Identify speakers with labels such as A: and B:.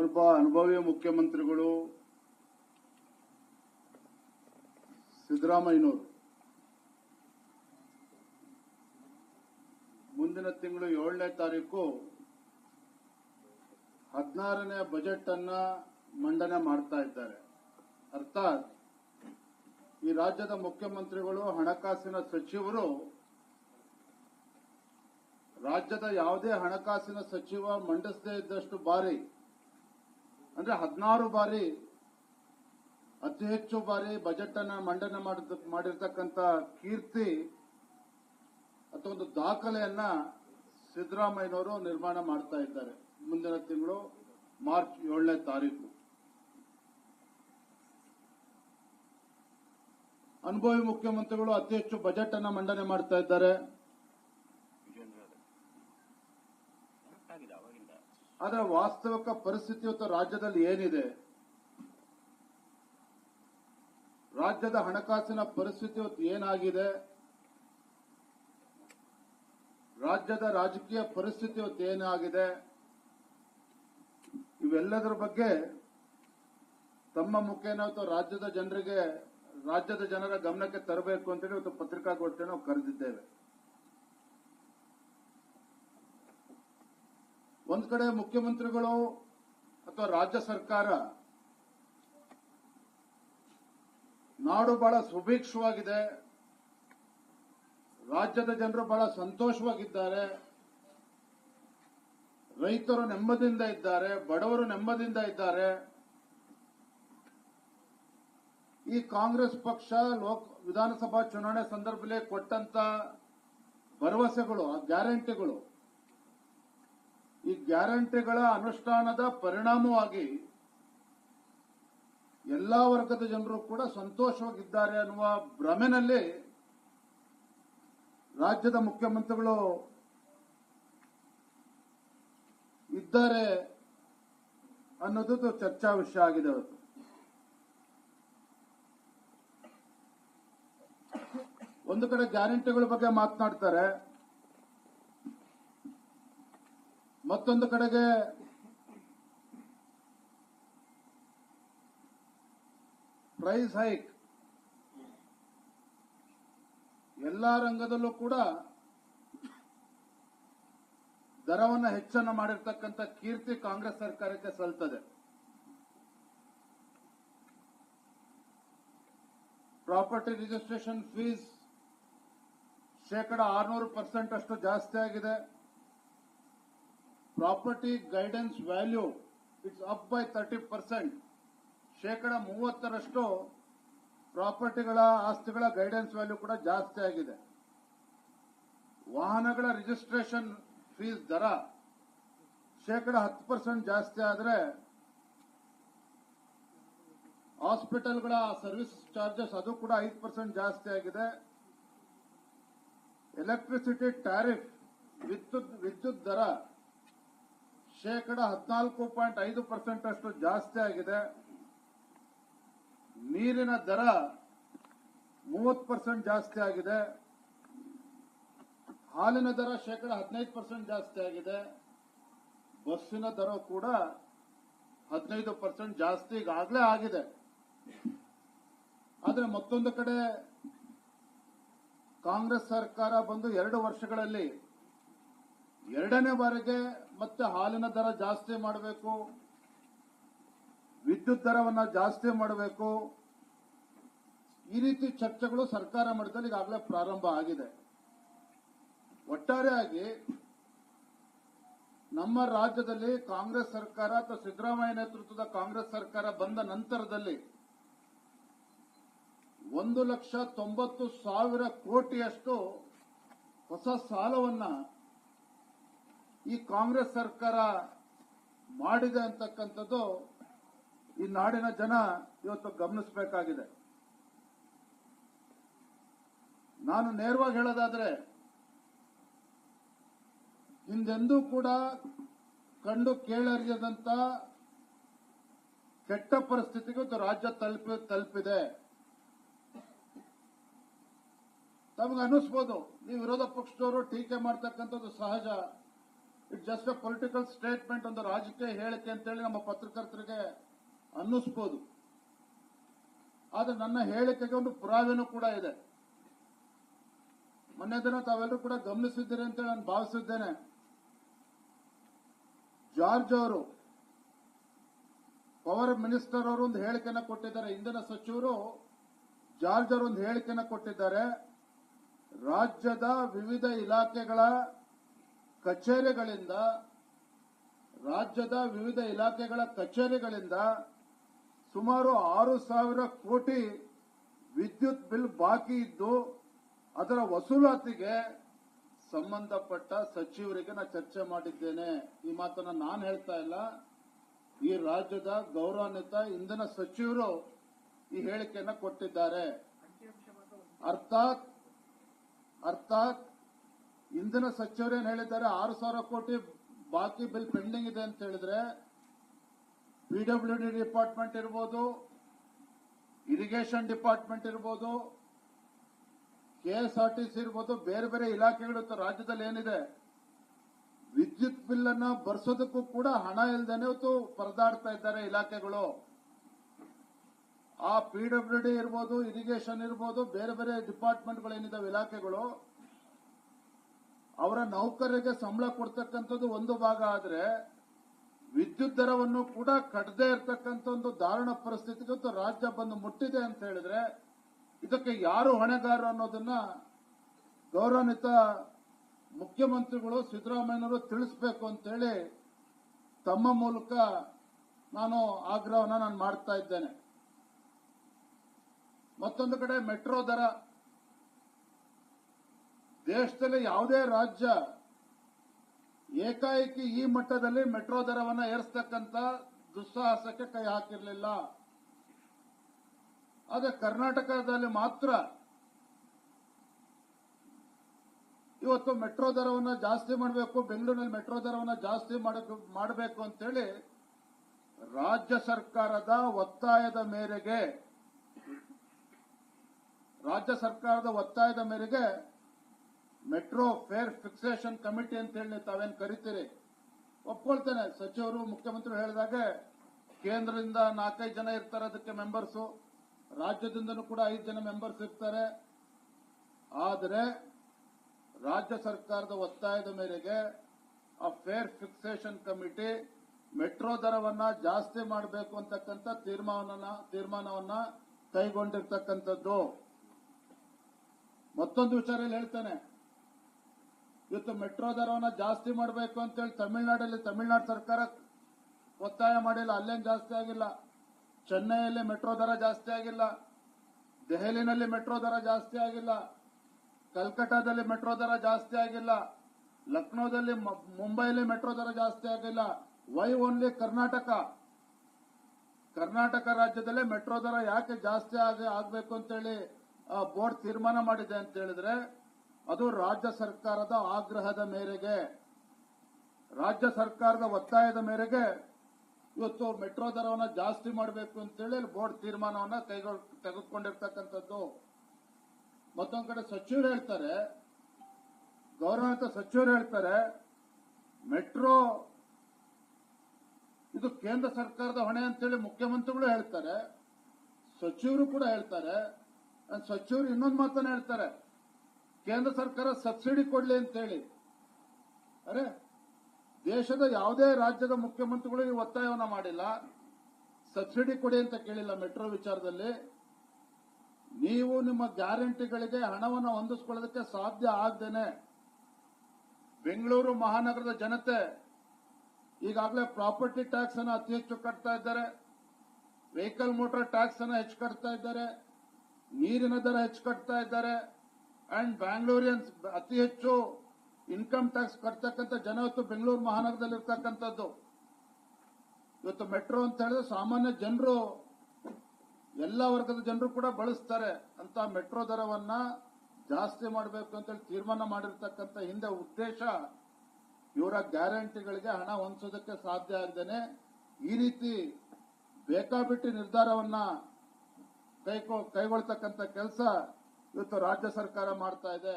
A: ಒಬ್ಬ ಅನುಭವಿ ಮುಖ್ಯಮಂತ್ರಿಗಳು ಸಿದ್ದರಾಮಯ್ಯನವರು. ಮುಂದಿನ ತಿಂಗಳು ಏಳನೇ ತಾರೀಕು ಹದಿನಾರನೇ ಬಜೆಟ್ ಅನ್ನ ಮಂಡನೆ ಮಾಡ್ತಾ ಇದ್ದಾರೆ. ಅರ್ಥಾತ್ ಈ ರಾಜ್ಯದ ಮುಖ್ಯಮಂತ್ರಿಗಳು, ಹಣಕಾಸಿನ ಸಚಿವರು, ರಾಜ್ಯದ ಯಾವುದೇ ಹಣಕಾಸಿನ ಸಚಿವ ಮಂಡಿಸದೇ ಇದ್ದಷ್ಟು ಬಾರಿ ಅಂದ್ರೆ ಹದಿನಾರು ಬಾರಿ, ಅತಿ ಹೆಚ್ಚು ಬಾರಿ ಬಜೆಟ್ ಅನ್ನ ಮಂಡನೆ ಮಾಡಿರ್ತಕ್ಕಂಥ ಕೀರ್ತಿ ಅಥವಾ ಒಂದು ದಾಖಲೆಯನ್ನ ಸಿದ್ದರಾಮಯ್ಯನವರು ನಿರ್ಮಾಣ ಮಾಡ್ತಾ ಇದ್ದಾರೆ ಮುಂದಿನ ತಿಂಗಳು ಮಾರ್ಚ್ ಏಳನೇ ತಾರೀಕು. ಅನುಭವಿ ಮುಖ್ಯಮಂತ್ರಿಗಳು ಅತಿ ಹೆಚ್ಚು ಬಜೆಟ್ ಅನ್ನ ಮಂಡನೆ ಮಾಡ್ತಾ ಇದ್ದಾರೆ. ಆದರೆ ವಾಸ್ತವಿಕ ಪರಿಸ್ಥಿತಿ ಇವತ್ತು ರಾಜ್ಯದಲ್ಲಿ ಏನಿದೆ? ರಾಜ್ಯದ ಹಣಕಾಸಿನ ಪರಿಸ್ಥಿತಿ ಇವತ್ತು ಏನಾಗಿದೆ? ರಾಜ್ಯದ ರಾಜಕೀಯ ಪರಿಸ್ಥಿತಿ ಇವತ್ತು ಏನಾಗಿದೆ? ಇವೆಲ್ಲದರ ಬಗ್ಗೆ ತಮ್ಮ ಮುಖೇನ ಇವತ್ತು ರಾಜ್ಯದ ಜನರಿಗೆ, ರಾಜ್ಯದ ಜನರ ಗಮನಕ್ಕೆ ತರಬೇಕು ಅಂತೇಳಿ ಇವತ್ತು ಪತ್ರಿಕಾಗೋಷ್ಠಿಯನ್ನು ಕರೆದಿದ್ದೇವೆ. ಒಂದ್ ಕಡೆ ಮುಖ್ಯಮಂತ್ರಿಗಳು ಅಥವಾ ರಾಜ್ಯ ಸರ್ಕಾರ ನಾಡು ಬಹಳ ಸುಭಿಕ್ಷವಾಗಿದೆ, ರಾಜ್ಯದ ಜನರು ಬಹಳ ಸಂತೋಷವಾಗಿದ್ದಾರೆ, ರೈತರು ನೆಮ್ಮದಿಯಿಂದ ಇದ್ದಾರೆ, ಬಡವರು ನೆಮ್ಮದಿಯಿಂದ ಇದ್ದಾರೆ. ಈ ಕಾಂಗ್ರೆಸ್ ಪಕ್ಷ ಲೋಕ, ವಿಧಾನಸಭಾ ಚುನಾವಣೆ ಸಂದರ್ಭದಲ್ಲಿ ಕೊಟ್ಟಂತ ಭರವಸೆಗಳು, ಆ ಗ್ಯಾರಂಟಿಗಳು ಈ ಗ್ಯಾರಂಟಿಗಳ ಅನುಷ್ಠಾನದ ಪರಿಣಾಮವಾಗಿ ಎಲ್ಲ ವರ್ಗದ ಜನರು ಕೂಡ ಸಂತೋಷವಾಗಿದ್ದಾರೆ ಅನ್ನುವ ಭ್ರಮೆನಲ್ಲಿ ರಾಜ್ಯದ ಮುಖ್ಯಮಂತ್ರಿಗಳು ಇದ್ದಾರೆ ಅನ್ನೋದು ಚರ್ಚಾ ವಿಷಯ ಆಗಿದೆ ಅವರು ಒಂದು ಕಡೆ ಗ್ಯಾರಂಟಿಗಳ ಬಗ್ಗೆ ಮಾತನಾಡ್ತಾರೆ. ಮತ್ತೊಂದು ಕಡೆಗೆ ಪ್ರೈಸ್ ಹೈಕ್ ಎಲ್ಲ ರಂಗದಲ್ಲೂ ಕೂಡ ದರವನ್ನು ಹೆಚ್ಚನ್ನು ಮಾಡಿರ್ತಕ್ಕಂಥ ಕೀರ್ತಿ ಕಾಂಗ್ರೆಸ್ ಸರ್ಕಾರಕ್ಕೆ ಸಲ್ತದೆ. ಪ್ರಾಪರ್ಟಿ ರಿಜಿಸ್ಟ್ರೇಷನ್ ಫೀಸ್ ಶೇಕಡ ಆರ್ನೂರು ಪರ್ಸೆಂಟ್ ಅಷ್ಟು ಜಾಸ್ತಿ ಆಗಿದೆ. Property guidance value it's up by thirty percent. ಶೇಕಡ ಮೂವತ್ತರಷ್ಟು ಪ್ರಾಪರ್ಟಿಗಳ ಆಸ್ತಿಗಳ ಗೈಡೆನ್ಸ್ ವ್ಯಾಲ್ಯೂ ಕೂಡ ಜಾಸ್ತಿ ಆಗಿದೆ. ವಾಹನಗಳ ರಿಜಿಸ್ಟ್ರೇಷನ್ ಫೀಸ್ ದರ ಶೇಕಡ ಹತ್ತು ಪರ್ಸೆಂಟ್ ಜಾಸ್ತಿ ಆದರೆ ಹಾಸ್ಪಿಟಲ್ಗಳ ಸರ್ವಿಸ್ ಚಾರ್ಜಸ್ ಅದು ಕೂಡ ಐದು ಪರ್ಸೆಂಟ್ ಜಾಸ್ತಿ ಆಗಿದೆ. ಎಲೆಕ್ಟ್ರಿಸಿಟಿ ಟ್ಯಾರಿಫ್, ವಿದ್ಯುತ್ ವಿದ್ಯುತ್ ದರ ಶೇಕಡ ಹದಿನಾಲ್ಕು ಪಾಯಿಂಟ್ ಐದು ಪರ್ಸೆಂಟ್ ಅಷ್ಟು ಜಾಸ್ತಿ ಆಗಿದೆ. ನೀರಿನ ದರ ಮೂವತ್ತು ಪರ್ಸೆಂಟ್ ಜಾಸ್ತಿ ಆಗಿದೆ. ಹಾಲಿನ ದರ ಶೇಕಡ ಹದಿನೈದು ಪರ್ಸೆಂಟ್ ಜಾಸ್ತಿ ಆಗಿದೆ. ಬಸ್ಸಿನ ದರ ಕೂಡ ಹದಿನೈದು ಪರ್ಸೆಂಟ್ ಜಾಸ್ತಿ ಈಗಾಗಲೇ ಆಗಿದೆ. ಆದರೆ ಮತ್ತೊಂದು ಕಡೆ ಕಾಂಗ್ರೆಸ್ ಸರ್ಕಾರ ಬಂದು ಎರಡು ವರ್ಷಗಳಲ್ಲಿ ಎರಡನೇ ಬಾರಿಗೆ ಮತ್ತೆ ಹಾಲಿನ ದರ ಜಾಸ್ತಿ ಮಾಡಬೇಕು, ವಿದ್ಯುತ್ ದರವನ್ನ ಜಾಸ್ತಿ ಮಾಡಬೇಕು. ಈ ರೀತಿ ಚರ್ಚೆಗಳು ಸರ್ಕಾರ ಮಟ್ಟದಲ್ಲಿ ಈಗಾಗಲೇ ಪ್ರಾರಂಭ ಆಗಿದೆ. ಒಟ್ಟಾರೆಯಾಗಿ ನಮ್ಮ ರಾಜ್ಯದಲ್ಲಿ ಕಾಂಗ್ರೆಸ್ ಸರ್ಕಾರ ಅಥವಾ ಸಿದ್ದರಾಮಯ್ಯ ನೇತೃತ್ವದ ಕಾಂಗ್ರೆಸ್ ಸರ್ಕಾರ ಬಂದ ನಂತರದಲ್ಲಿ ಒಂದು ಲಕ್ಷ ತೊಂಬತ್ತು ಸಾವಿರ ಕೋಟಿಯಷ್ಟು ಹೊಸ ಸಾಲವನ್ನ ಈ ಕಾಂಗ್ರೆಸ್ ಸರ್ಕಾರ ಮಾಡಿದೆ ಅಂತಕ್ಕಂಥದ್ದು ಈ ನಾಡಿನ ಜನ ಇವತ್ತು ಗಮನಿಸಬೇಕಾಗಿದೆ. ನಾನು ನೇರವಾಗಿ ಹೇಳೋದಾದ್ರೆ, ಹಿಂದೆಂದೂ ಕೂಡ ಕಂಡು ಕೇಳರಿಯದಂತ ಕೆಟ್ಟ ಪರಿಸ್ಥಿತಿಗೆ ರಾಜ್ಯ ತಲುಪಿ, ತಲುಪಿದೆ. ತಮಗೆ ಅನ್ನಿಸ್ಬೋದು ನೀವು ವಿರೋಧ ಪಕ್ಷದವರು ಟೀಕೆ ಮಾಡ್ತಕ್ಕಂಥದ್ದು ಸಹಜ. It just a political statement ಒಂದು ರಾಜಕೀಯ ಹೇಳಿಕೆ ಅಂತೇಳಿ ನಮ್ಮ ಪತ್ರಕರ್ತರಿಗೆ ಅನ್ನಿಸ್ಬೋದು ಆದ್ರೆ ನನ್ನ ಹೇಳಿಕೆಗೆ ಒಂದು ಪುರಾವೆನೂ ಕೂಡ ಇದೆ ಮೊನ್ನೆ ದಿನ ತಾವೆಲ್ಲರೂ ಕೂಡ ಗಮನಿಸಿದ್ದೀರಿ ಅಂತ ನಾನು ಭಾವಿಸಿದ್ದೇನೆ ಜಾರ್ಜ್ ಅವರು ಪವರ್ ಮಿನಿಸ್ಟರ್ ಅವರು ಒಂದು ಹೇಳಿಕೆನ ಕೊಟ್ಟಿದ್ದಾರೆ ಇಂಧನ ಸಚಿವರು ಜಾರ್ಜ್ ಅವರು ಒಂದು ಹೇಳಿಕೆನ ಕೊಟ್ಟಿದ್ದಾರೆ ರಾಜ್ಯದ ವಿವಿಧ ಇಲಾಖೆಗಳ ಕಚೇರಿಗಳಿಂದ, ರಾಜ್ಯದ ವಿವಿಧ ಇಲಾಖೆಗಳ ಕಚೇರಿಗಳಿಂದ ಸುಮಾರು ಆರು ಸಾವಿರ ಕೋಟಿ ವಿದ್ಯುತ್ ಬಿಲ್ ಬಾಕಿ ಇದ್ದು, ಅದರ ವಸೂಲಾತಿಗೆ ಸಂಬಂಧಪಟ್ಟ ಸಚಿವರಿಗೆ ನಾನು ಚರ್ಚೆ ಮಾಡಿದ್ದೇನೆ. ಈ ಮಾತನ್ನ ನಾನು ಹೇಳ್ತಾ ಇಲ್ಲ. ಈ ರಾಜ್ಯದ ಗೌರವಾನ್ವಿತ ಇಂಧನ ಸಚಿವರು ಈ ಹೇಳಿಕೆಯನ್ನು ಕೊಟ್ಟಿದ್ದಾರೆ. ಅರ್ಥಾತ್ ಅರ್ಥಾತ್ ಇಂಧನ ಸಚಿವರೇನು ಹೇಳಿದ್ದಾರೆ? ಆರು ಸಾವಿರ ಕೋಟಿ ಬಾಕಿ ಬಿಲ್ ಪೆಂಡಿಂಗ್ ಇದೆ ಅಂತ ಹೇಳಿದ್ರೆ ಪಿಡಬ್ಲ್ಯೂ ಡಿಪಾರ್ಟ್ಮೆಂಟ್ ಇರ್ಬೋದು, ಇರಿಗೇಷನ್ ಡಿಪಾರ್ಟ್ಮೆಂಟ್ ಇರ್ಬೋದು ಕೆಎಸ್ಆರ್ಟಿಸಿ ಇರ್ಬೋದು, ಬೇರೆ ಬೇರೆ ಇಲಾಖೆಗಳು ರಾಜ್ಯದಲ್ಲಿ ಏನಿದೆ? ವಿದ್ಯುತ್ ಬಿಲ್ ಅನ್ನ ಬರ್ಸೋದಕ್ಕೂ ಕೂಡ ಹಣ ಇಲ್ಲದೇನೆ ಪರದಾಡ್ತಾ ಇದ್ದಾರೆ ಇಲಾಖೆಗಳು. ಆ ಪಿಡಬ್ಲ್ಯೂ ಡಿ ಇರ್ಬೋದು, ಇರಿಗೇಷನ್ ಇರ್ಬೋದು, ಬೇರೆ ಬೇರೆ ಡಿಪಾರ್ಟ್ಮೆಂಟ್ಗಳು ಏನಿದಾವೆ ಇಲಾಖೆಗಳು? ಅವರ ನೌಕರರಿಗೆ ಸಂಬಳ ಕೊಡ್ತಕ್ಕಂಥದ್ದು ಒಂದು ಭಾಗ ಆದ್ರೆ ವಿದ್ಯುತ್ ದರವನ್ನು ಕೂಡ ಕಟ್ಟದೇ ಇರತಕ್ಕಂಥ ಒಂದು ದಾರುಣ ಪರಿಸ್ಥಿತಿಗೆ ರಾಜ್ಯ ಬಂದು ಮುಟ್ಟಿದೆ ಅಂತ ಹೇಳಿದ್ರೆ ಇದಕ್ಕೆ ಯಾರು ಹೊಣೆಗಾರರು ಅನ್ನೋದನ್ನ ಗೌರವಾನ್ವಿತ ಮುಖ್ಯಮಂತ್ರಿಗಳು ಸಿದ್ದರಾಮಯ್ಯನವರು ತಿಳಿಸಬೇಕು ಅಂತೇಳಿ ತಮ್ಮ ಮೂಲಕ ನಾನು ಆಗ್ರಹವನ್ನ ನಾನು ಮಾಡ್ತಾ ಇದ್ದೇನೆ. ಮತ್ತೊಂದು ಕಡೆ ಮೆಟ್ರೋ ದರ ದೇಶದಲ್ಲಿ ಯಾವುದೇ ರಾಜ್ಯ ಏಕಾಏಕಿ ಈ ಮಟ್ಟದಲ್ಲಿ ಮೆಟ್ರೋ ದರವನ್ನ ಏರಿಸ್ತಕ್ಕಂಥ ದುಸ್ಸಾಹಸಕ್ಕೆ ಕೈ ಹಾಕಿರಲಿಲ್ಲ. ಆದರೆ ಕರ್ನಾಟಕದಲ್ಲಿ ಮಾತ್ರ ಇವತ್ತು ಮೆಟ್ರೋ ದರವನ್ನ ಜಾಸ್ತಿ ಮಾಡಬೇಕು, ಬೆಂಗಳೂರಿನಲ್ಲಿ ಮೆಟ್ರೋ ದರವನ್ನ ಜಾಸ್ತಿ ಮಾಡಬೇಕು ಅಂತೇಳಿ ರಾಜ್ಯ ಸರ್ಕಾರದ ಒತ್ತಾಯದ ಮೇರೆಗೆ, ರಾಜ್ಯ ಸರ್ಕಾರದ ಒತ್ತಾಯದ ಮೇರೆಗೆ ಮೆಟ್ರೋ ಫೇರ್ ಫಿಕ್ಸೇಷನ್ ಕಮಿಟಿ ಅಂತ ಹೇಳಿ ತಾವೇನು ಕರಿತೀರಿ? ಒಪ್ಕೊಳ್ತೇನೆ. ಸಚಿವರು ಮುಖ್ಯಮಂತ್ರಿ ಹೇಳಿದಾಗ ಕೇಂದ್ರದಿಂದ ನಾಲ್ಕೈದು ಜನ ಇರ್ತಾರೆ ಅದಕ್ಕೆ ಮೆಂಬರ್ಸು ರಾಜ್ಯದಿಂದನೂ ಕೂಡ ಐದು ಜನ ಮೆಂಬರ್ಸ್ ಇರ್ತಾರೆ. ಆದರೆ ರಾಜ್ಯ ಸರ್ಕಾರದ ಒತ್ತಾಯದ ಮೇರೆಗೆ ಆ ಫೇರ್ ಫಿಕ್ಸೇಷನ್ ಕಮಿಟಿ ಮೆಟ್ರೋ ದರವನ್ನ ಜಾಸ್ತಿ ಮಾಡಬೇಕು ಅಂತಕ್ಕಂಥ ತೀರ್ಮಾನ ತೀರ್ಮಾನವನ್ನ ಕೈಗೊಂಡಿರ್ತಕ್ಕಂಥದ್ದು. ಮತ್ತೊಂದು ವಿಚಾರ ಹೇಳ್ತೇನೆ. ಇವತ್ತು ಮೆಟ್ರೋ ದರವನ್ನ ಜಾಸ್ತಿ ಮಾಡಬೇಕು ಅಂತೇಳಿ ತಮಿಳುನಾಡಲ್ಲಿ ತಮಿಳುನಾಡು ಸರ್ಕಾರ ಒತ್ತಾಯ ಮಾಡಿಲ್ಲ, ಅಲ್ಲೇನು ಜಾಸ್ತಿ ಆಗಿಲ್ಲ. ಚೆನ್ನೈಯಲ್ಲಿ ಮೆಟ್ರೋ ದರ ಜಾಸ್ತಿ ಆಗಿಲ್ಲ. ದೆಹಲಿನಲ್ಲಿ ಮೆಟ್ರೋ ದರ ಜಾಸ್ತಿ ಆಗಿಲ್ಲ. ಕಲ್ಕಟ್ಟಾದಲ್ಲಿ ಮೆಟ್ರೋ ದರ ಜಾಸ್ತಿ ಆಗಿಲ್ಲ. ಲಕ್ನೋದಲ್ಲಿ ಮ- ಮುಂಬೈಲಿ ಮೆಟ್ರೋ ದರ ಜಾಸ್ತಿ ಆಗಿಲ್ಲ. Y only Karnataka. ಕರ್ನಾಟಕ ರಾಜ್ಯದಲ್ಲೇ ಮೆಟ್ರೋ ದರ ಯಾಕೆ ಜಾಸ್ತಿ ಆಗಿ ಆಗಬೇಕು ಅಂತೇಳಿ ಬೋರ್ಡ್ ತೀರ್ಮಾನ ಮಾಡಿದೆ ಅಂತ ಹೇಳಿದ್ರೆ ಅದು ರಾಜ್ಯ ಸರ್ಕಾರದ ಆಗ್ರಹದ ಮೇರೆಗೆ, ರಾಜ್ಯ ಸರ್ಕಾರದ ಒತ್ತಾಯದ ಮೇರೆಗೆ ಇವತ್ತು ಮೆಟ್ರೋ ದರವನ್ನ ಜಾಸ್ತಿ ಮಾಡಬೇಕು ಅಂತೇಳಿ ಬೋರ್ಡ್ ತೀರ್ಮಾನವನ್ನು ಕೈಗೊಳ್ ತೆಗೆದುಕೊಂಡಿರ್ತಕ್ಕಂಥದ್ದು. ಮತ್ತೊಂದ್ ಕಡೆ ಸಚಿವರು ಹೇಳ್ತಾರೆ, ಗೌರವಾನ್ವಿತ ಸಚಿವರು ಹೇಳ್ತಾರೆ, ಮೆಟ್ರೋ ಇದು ಕೇಂದ್ರ ಸರ್ಕಾರದ ಹೊಣೆ ಅಂತೇಳಿ ಮುಖ್ಯಮಂತ್ರಿಗಳು ಹೇಳ್ತಾರೆ, ಸಚಿವರು ಕೂಡ ಹೇಳ್ತಾರೆ, ಸಚಿವರು ಇನ್ನೊಂದು ಮಾತನ್ನ ಹೇಳ್ತಾರೆ. ಕೇಂದ್ರ ಸರ್ಕಾರ ಸಬ್ಸಿಡಿ ಕೊಡ್ಲಿ ಅಂತೇಳಿ. ಅರೆ, ದೇಶದ ಯಾವುದೇ ರಾಜ್ಯದ ಮುಖ್ಯಮಂತ್ರಿಗಳು ಈ ಒತ್ತಾಯವನ್ನ ಮಾಡಿಲ್ಲ. ಸಬ್ಸಿಡಿ ಕೊಡಿ ಅಂತ ಕೇಳಿಲ್ಲ ಮೆಟ್ರೋ ವಿಚಾರದಲ್ಲಿ. ನೀವು ನಿಮ್ಮ ಗ್ಯಾರಂಟಿಗಳಿಗೆ ಹಣವನ್ನು ಹೊಂದಿಸ್ಕೊಳ್ಳೋದಕ್ಕೆ ಸಾಧ್ಯ ಆಗದೇನೆ. ಬೆಂಗಳೂರು ಮಹಾನಗರದ ಜನತೆ ಈಗಾಗಲೇ ಪ್ರಾಪರ್ಟಿ ಟ್ಯಾಕ್ಸ್ ಅನ್ನು ಅತಿ ಹೆಚ್ಚು ಕಟ್ತಾ ಇದ್ದಾರೆ. ವೆಹಿಕಲ್ ಮೋಟಾರ್ ಟ್ಯಾಕ್ಸ್ ಅನ್ನು ಹೆಚ್ಚು ಕಟ್ತಾ ಇದ್ದಾರೆ. ನೀರಿನ ದರ ಹೆಚ್ಚು ಕಟ್ತಾ ಇದ್ದಾರೆ. ಅಂಡ್ ಬ್ಯಾಂಗ್ಳೂರಿಯನ್ಸ್ ಅತಿ ಹೆಚ್ಚು ಇನ್ಕಮ್ ಟ್ಯಾಕ್ಸ್ ಕಟ್ತಕ್ಕಂಥ ಜನ ಇವತ್ತು ಬೆಂಗಳೂರು ಮಹಾನಗರದಲ್ಲಿ ಇರ್ತಕ್ಕಂಥದ್ದು. ಇವತ್ತು ಮೆಟ್ರೋ ಅಂತ ಹೇಳಿದ್ರೆ ಸಾಮಾನ್ಯ ಜನರು, ಎಲ್ಲ ವರ್ಗದ ಜನರು ಕೂಡ ಬಳಸ್ತಾರೆ. ಅಂತ ಮೆಟ್ರೋ ದರವನ್ನ ಜಾಸ್ತಿ ಮಾಡಬೇಕು ಅಂತೇಳಿ ತೀರ್ಮಾನ ಮಾಡಿರ್ತಕ್ಕಂಥ ಹಿಂದೆ ಉದ್ದೇಶ ಇವರ ಗ್ಯಾರಂಟಿಗಳಿಗೆ ಹಣ ಹೊಂದಿಸೋದಕ್ಕೆ ಸಾಧ್ಯ ಆಗದೇನೆ ಈ ರೀತಿ ಬೇಕಾಬಿಟ್ಟಿ ನಿರ್ಧಾರವನ್ನ ಕೈಗೊಳ್ತಕ್ಕಂಥ ಕೆಲಸ ಇವತ್ತು ರಾಜ್ಯ ಸರ್ಕಾರ ಮಾಡ್ತಾ ಇದೆ.